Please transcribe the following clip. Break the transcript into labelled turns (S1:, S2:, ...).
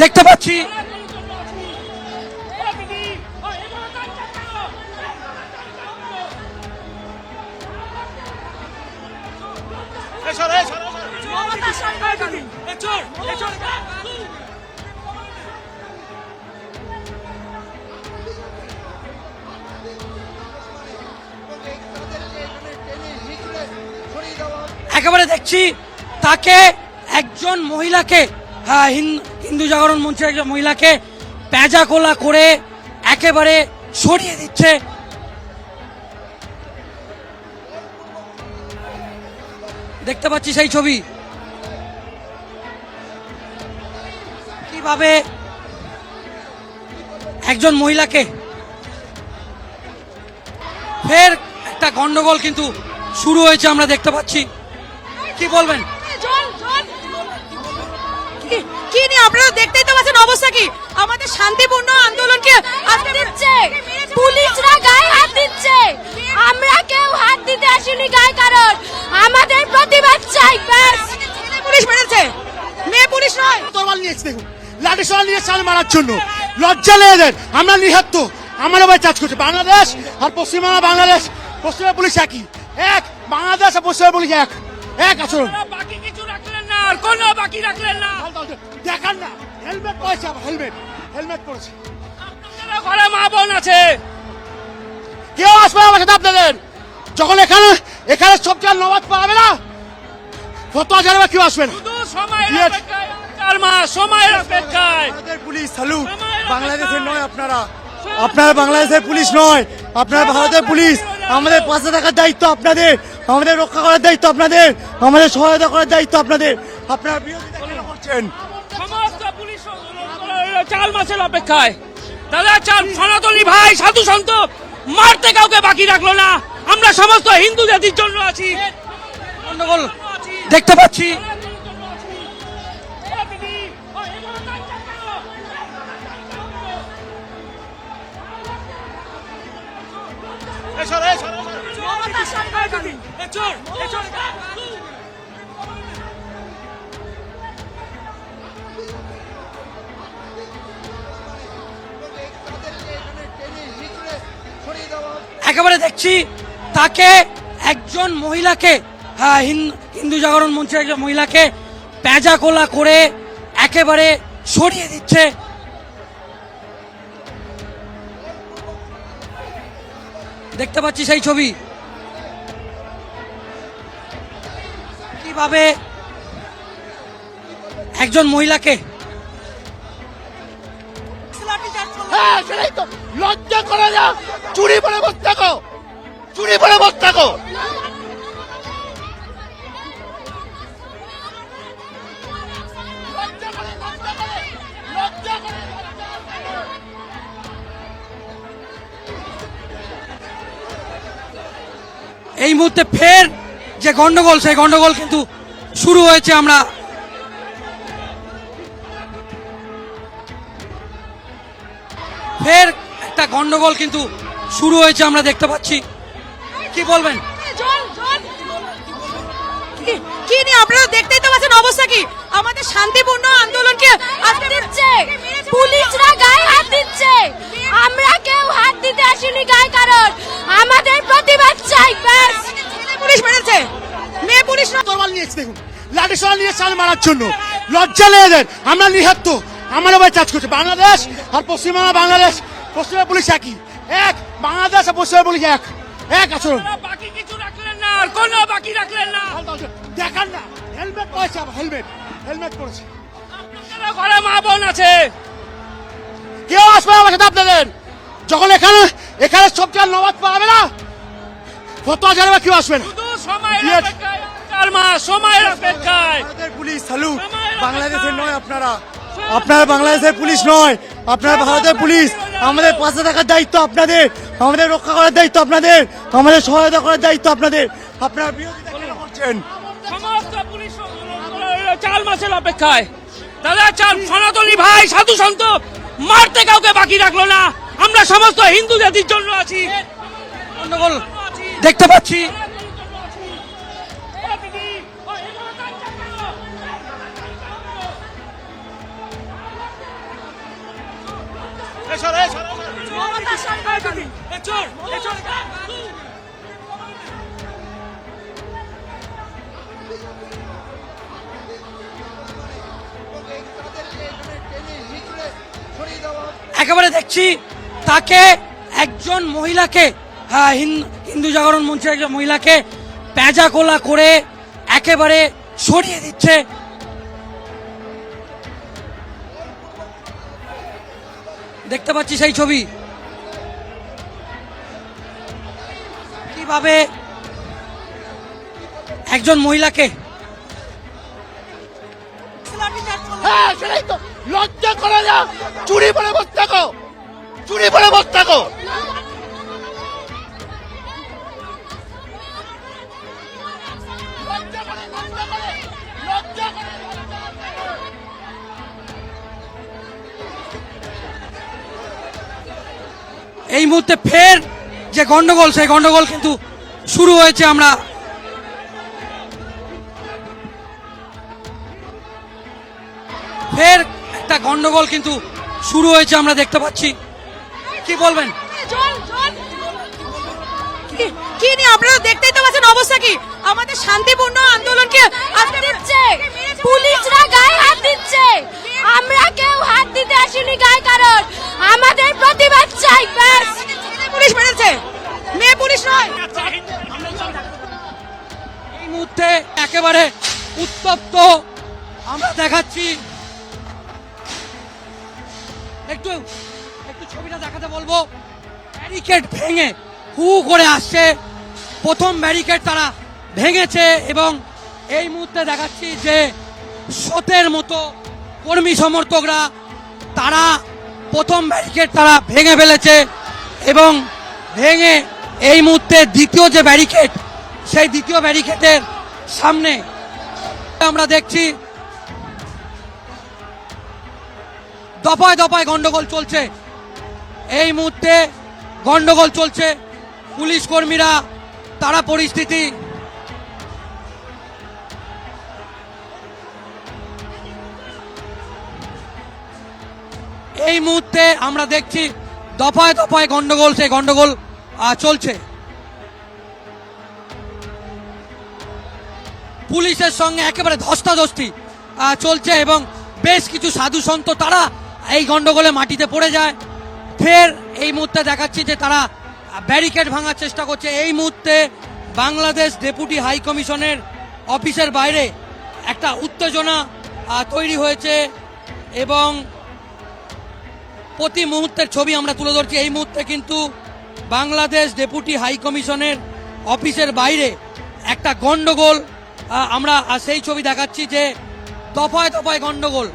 S1: দেখতে পাচ্ছি। একেবারে দেখছি তাকে একজন মহিলাকে হ্যাঁ, হিন্দু জাগরণ মঞ্চের একজন মহিলাকে প্যাজা কোলা করে একেবারে সরিয়ে দিচ্ছে। দেখতে পাচ্ছি সেই ছবি। কীভাবে একজন মহিলাকে ফের একটা গন্ডগোল কিন্তু শুরু হয়েছে, আমরা দেখতে পাচ্ছি। কি বলবেন?
S2: কি- নিয়ে আপনারা দেখতেই তো পাচ্ছেন অবস্থা কি? আমাদের শান্তিপূর্ণ আন্দোলনকে আজকে
S3: দিচ্ছে। পুলিশরা গায়ে হাত দিচ্ছে। আমরা কেউ হাত দিতে আসিনি গায়ে কারণ আমাদের প্রতিবাদ চাই
S2: পুলিশ মেরেছে। মেয়ে পুলিশ নয়।
S4: তরবাল নিয়েছে দেখুন। লাঠি সোনা নিয়ে সাল মারার জন্য। লজ্জা লেগে দেন আমরা নিহত। আমার ভাই চাষ করছে। বাংলাদেশ আর পশ্চিমবাংলা বাংলাদেশ। পশ্চিমবঙ্গ পুলিশ একই। এক। বাংলাদেশ আর পশ্চিমবঙ্গ পুলিশ এক। এক আচরণ।
S1: আর কোনো বাকি রাখলেন না।
S4: দেখান না। Helmet helmet. হেলমেট পড়েছে
S1: ঘরে মা বোন আছে।
S4: কেউ আসবে আমার সাথে আপনাদের? যখন এখানে এখানে সব জায়গায় নবাজ পাবে না ফতোয়া জানাবে কেউ আসবে না।
S1: শুধু সময়ের অপেক্ষায় চার মাস সময়ের অপেক্ষায়।
S5: বাংলাদেশের পুলিশ স্যালুট বাংলাদেশের নয় আপনারা। আপনারা বাংলাদেশের পুলিশ নয়। আপনারা ভারতের পুলিশ। আমাদের পাশে থাকার দায়িত্ব আপনাদের। আমাদের রক্ষা করার দায়িত্ব আপনাদের। আমাদের সহায়তা করার দায়িত্ব আপনাদের। আপনারা বিরোধিতা কেন করছেন?
S1: সমস্ত পুলিশ চার মাসের অপেক্ষায়। দাদা চাল সনাতনী ভাই সাধু সন্ত মারতে কাউকে বাকি রাখল না। আমরা সমস্ত হিন্দু জাতির জন্য আছি। গন্ডগোল দেখতে পাচ্ছি। একেবারে দেখছি তাকে একজন মহিলাকে হ্যাঁ, হিন্দু জাগরণ মঞ্চের একজন মহিলাকে প্যাজা কোলা করে একেবারে সরিয়ে দিচ্ছে। দেখতে পাচ্ছি সেই ছবি। কীভাবে একজন মহিলাকে
S4: হ্যাঁ সেটাই তো। লজ্জা করে না, চুরি পরে বসে থাকো, চুরি পরে বসে থাকো।
S1: এই মুহূর্তে ফের যে গন্ডগোল, সেই গন্ডগোল কিন্তু শুরু হয়েছে আমরা। ফের গন্ডগোল কিন্তু শুরু হয়েছে আমরা দেখতে পাচ্ছি। কি বলবেন?
S2: কি- নিয়ে আপনারা দেখতেই তো পাচ্ছেন অবস্থা কি? আমাদের শান্তিপূর্ণ আন্দোলনকে আজকে
S3: দিচ্ছে। পুলিশরা গায়ে হাত দিচ্ছে। আমরা কেউ হাত দিতে আসিনি গায়ে কারণ আমাদের প্রতিবাদ চাই ব্যাস।
S2: পুলিশ মেরেছে। মেয়ে পুলিশ
S4: তরবাল নিয়েছে দেখুন। লাঠি সোনা নিয়ে সাল মারার জন্য। লজ্জা লেগে আমরা নিহত। আমার ভাই চাষ করছে। বাংলাদেশ আর পশ্চিমবাংলা বাংলাদেশ পশ্চিমবঙ্গ পুলিশ একই। এক বাংলাদেশ আর পশ্চিমবঙ্গ পুলিশ এক। এক আচরণ
S1: বাকি কিছু রাখলেন না আর কোনো বাকি রাখলেন না।
S4: দেখান না। হেলমেট পড়েছে হেলমেট। হেলমেট পড়েছে
S1: ঘরে মা বোন আছে।
S4: কেউ আসবে আমার সাথে আপনাদের? যখন এখানে এখানে সব জায়গায় নবাজ পাবে না কত জানাবে কেউ আসবে না?
S5: পুলিশ বাংলাদেশের নয় আপনারা। আপনারা বাংলাদেশের পুলিশ নয় আপনারা ভারতের পুলিশ। আমাদের পাশে থাকার দায়িত্ব আপনাদের। আমাদের রক্ষা করার দায়িত্ব আপনাদের। আমাদের সহায়তা করার দায়িত্ব আপনাদের। আপনারা বিরোধিতা কেন করছেন?
S1: সমস্ত পুলিশ চার মাসের অপেক্ষায়। দাদা চাল সনাতনী ভাই সাধু সন্ত মারতে কাউকে বাকি রাখল না। আমরা সমস্ত হিন্দু জাতির জন্য আছি। দেখতে পাচ্ছি
S6: একেবারে দেখছি তাকে একজন মহিলাকে হ্যাঁ, হিন- হিন্দু জাগরণ মঞ্চের একজন মহিলাকে প্যাঁজা কোলা করে একেবারে সরিয়ে দিচ্ছে। দেখতে পাচ্ছি সেই ছবি। কীভাবে একজন মহিলাকে
S4: হ্যাঁ সেটাই তো। লজ্জা করে না চুরি পরে বসে থাকো। চুরি পরে বসে থাকো। করে করে করে।
S6: এই মুহূর্তে ফের যে গন্ডগোল, সেই গন্ডগোল কিন্তু শুরু হয়েছে আমরা। ফের একটা গন্ডগোল কিন্তু শুরু হয়েছে আমরা দেখতে পাচ্ছি। কি বলবেন?
S2: কি- নিয়ে আপনারা দেখতেই তো পাচ্ছেন অবস্থা কি? আমাদের শান্তিপূর্ণ আন্দোলনকে আজকে
S3: আমরা
S6: দেখাচ্ছি। একটু একটু ছবিটা দেখাতে বলব। ব্যারিকেড ভেঙে হু করে আসছে। প্রথম ব্যারিকেড তারা ভেঙেছে এবং এই মুহূর্তে দেখাচ্ছি যে স্রোতের মতো কর্মী সমর্থকরা তারা প্রথম ব্যারিকেড তারা ভেঙে ফেলেছে এবং ভেঙে এই মুহূর্তে দ্বিতীয় যে ব্যারিকেড, সেই দ্বিতীয় ব্যারিকেডের সামনে আমরা দেখছি দফায় দফায় গন্ডগোল চলছে। এই মুহূর্তে গন্ডগোল চলছে। পুলিশ কর্মীরা, তারা পরিস্থিতি। এই মুহূর্তে আমরা দেখছি দফায় দফায় গন্ডগোল, সেই গন্ডগোল চলছে। পুলিশের সঙ্গে একেবারে ধস্তাধস্তি চলছে এবং বেশ কিছু সাধু সন্ত তারা এই গন্ডগোলে মাটিতে পড়ে যায়। ফের এই মুহূর্তে দেখাচ্ছি যে তারা ব্যারিকেড ভাঙার চেষ্টা করছে। এই মুহূর্তে বাংলাদেশ ডেপুটি হাই কমিশনের অফিসের বাইরে একটা উত্তেজনা তৈরি হয়েছে এবং প্রতি মুহূর্তের ছবি আমরা তুলে ধরছি। এই মুহূর্তে কিন্তু বাংলাদেশ ডেপুটি হাই কমিশনের অফিসের বাইরে একটা গন্ডগোল আমরা সেই ছবি দেখাচ্ছি যে দফায় দফায় গন্ডগোল